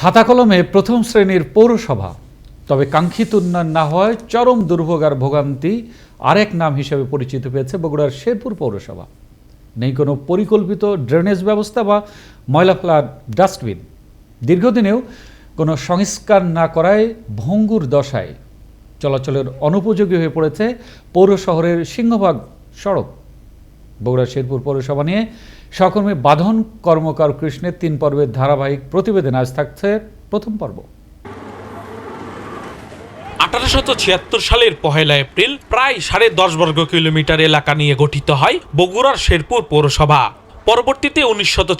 খাতা কলমে প্রথম শ্রেণির পৌরসভা, তবে কাঙ্ক্ষিত উন্নয়ন না হয় চরম দুর্ভোগ আর ভোগান্তি আরেক নাম হিসেবে পরিচিত পেয়েছে বগুড়ার শেরপুর পৌরসভা। নেই কোনো পরিকল্পিত ড্রেনেজ ব্যবস্থা বা ময়লা ফেলার ডাস্টবিন। দীর্ঘদিনেও কোনো সংস্কার না করায় ভঙ্গুর দশায় চলাচলের অনুপযোগী হয়ে পড়েছে পৌর শহরের সিংহভাগ সড়ক। বগুড়া শেরপুর পৌরসভা নিয়ে সহকর্মী বাঁধন কর্মকার কৃষ্ণের তিন পর্বের ধারাবাহিক প্রতিবেদন আজ থাকছে প্রথম পর্ব। আঠারোশত ছিয়াত্তর সালের পহেলা এপ্রিল প্রায় সাড়ে দশ বর্গ কিলোমিটার এলাকা নিয়ে গঠিত হয় বগুড়ার শেরপুর পৌরসভা। পরবর্তীতে উনিশশত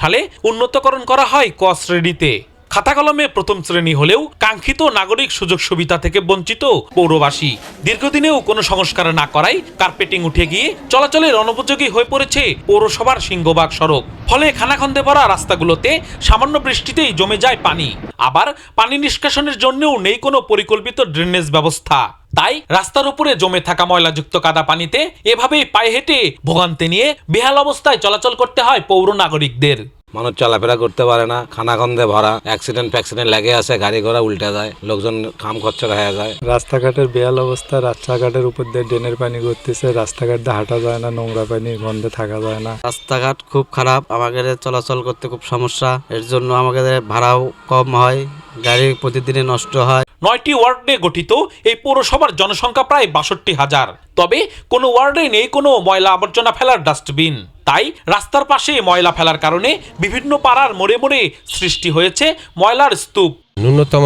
সালে উন্নতকরণ করা হয় ক শ্রেণীতে। খাতা কলমে প্রথম শ্রেণি হলেও কাঙ্ক্ষিত নাগরিক সুযোগ সুবিধা থেকে বঞ্চিত পৌরবাসী। দীর্ঘদিনেও কোনো সংস্কার না করায় কার্পেটিং উঠে গিয়ে চলাচলের অনুপযোগী হয়ে পড়েছে পৌরসভার সিংহবাগ সড়ক। ফলে খানাখন্দে ভরা রাস্তাগুলোতে সামান্য বৃষ্টিতেই জমে যায় পানি। আবার পানি নিষ্কাশনের জন্যও নেই কোনো পরিকল্পিত ড্রেনেজ ব্যবস্থা। তাই রাস্তার উপরে জমে থাকা ময়লাযুক্ত কাদা পানিতে এভাবেই পায়ে হেঁটে ভোগান্তি নিয়ে বেহাল অবস্থায় চলাচল করতে হয় পৌর নাগরিকদের। মানুষ চলাফেরা করতে পারে না খানাখন্দে ভরা অ্যাক্সিডেন্ট ফ্যাক্সিডেন্ট লেগে আছে গাড়ি ঘোড়া উল্টে যায় লোকজন কাম খরচা হয়ে যায়। রাস্তাঘাটের বেহাল অবস্থা রাস্তাঘাটের উপর দিয়ে ড্রেনের পানি করতেছে রাস্তাঘাট দিয়ে হাঁটা যায় না নোংরা পানি গন্ধে থাকা যায় না। রাস্তাঘাট খুব খারাপ আমাদের চলাচল করতে খুব সমস্যা এর জন্য আমাদের ভাড়াও কম হয় গাড়ি প্রতিদিনে নষ্ট হয়। নয়টি ওয়ার্ড নিয়ে গঠিত এই পৌরসভার জনসংখ্যা প্রায় বাষট্টি হাজার। তবে কোনো ওয়ার্ডে নেই কোনো ময়লা আবর্জনা ফেলার ডাস্টবিন। তাই রাস্তার পাশে ময়লা ফেলার কারণে বিভিন্ন পাড়ার মোড়ে মোড়ে সৃষ্টি হয়েছে ময়লার স্তূপ। ন্যূনতম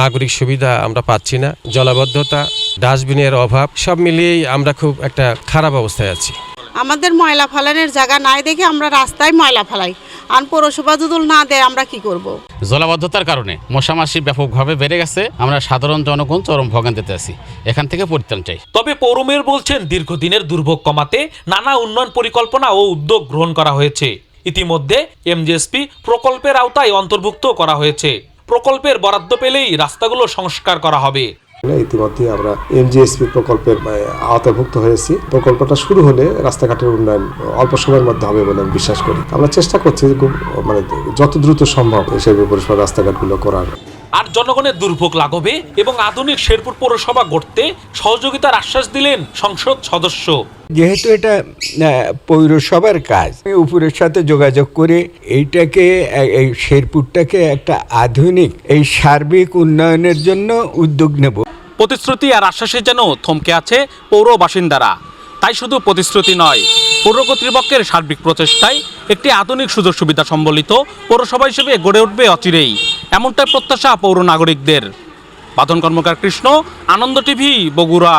নাগরিক সুবিধা আমরা পাচ্ছি না জলাবদ্ধতা ডাস্টবিনের অভাব সব মিলিয়েই আমরা খুব একটা খারাপ অবস্থায় আছি। আমাদের ময়লা ফেলানোর জায়গা নাই দেখে আমরা রাস্তায় ময়লা ফেলাই। আর পৌরসভা যদি না দেয় আমরা কি করব। জলাবদ্ধতার কারণে মশামাছি ব্যাপকভাবে বেড়ে গেছে। আমরা সাধারণ জনগণ চরম ভোগান্তিতে আছি। এখান থেকে পরিত্রাণ চাই। তবে পৌর মেয়র বলছেন দীর্ঘদিনের দুর্ভোগ কমাতে নানা উন্নয়ন পরিকল্পনা ও উদ্যোগ গ্রহণ করা হয়েছে। ইতিমধ্যে এমজিএসপি প্রকল্পের আওতায় অন্তর্ভুক্ত করা হয়েছে। প্রকল্পের বরাদ্দ পেলেই রাস্তাগুলো সংস্কার করা হবে। ইতিমধ্যে আমরা এমজিএসপি প্রকল্পের আওতাভুক্ত হয়েছি। প্রকল্পটা শুরু হলে রাস্তাঘাটের উন্নয়ন অল্প সময়ের মধ্যে হবে বলে আমি বিশ্বাস করি। আমরা চেষ্টা করছি যে খুব, মানে যত দ্রুত সম্ভব সেই পরিষেবা রাস্তাঘাটগুলো করার। আর জনগণের দুর্ভোগ লাঘবে এবং আধুনিক শেরপুর পৌরসভা গড়তে সহযোগিতার আশ্বাস দিলেন সংসদ সদস্য। যেহেতু এটা আহ, পৌরসভার কাজ উপরের সাথে যোগাযোগ করে এইটাকে এই শেরপুরটাকে একটা আধুনিক এই সার্বিক উন্নয়নের জন্য উদ্যোগ নেব। প্রতিশ্রুতি আর আশ্বাসে যেন থমকে আছে পৌর বাসিন্দারা। তাই শুধু প্রতিশ্রুতি নয়, পৌর কর্তৃপক্ষের সার্বিক প্রচেষ্টায় একটি আধুনিক সুযোগ সুবিধা সম্বলিত পৌরসভা হিসেবে গড়ে উঠবে অচিরেই, এমনটাই প্রত্যাশা পৌর নাগরিকদের। বাদন কর্মকার কৃষ্ণ, আনন্দ টিভি, বগুড়া।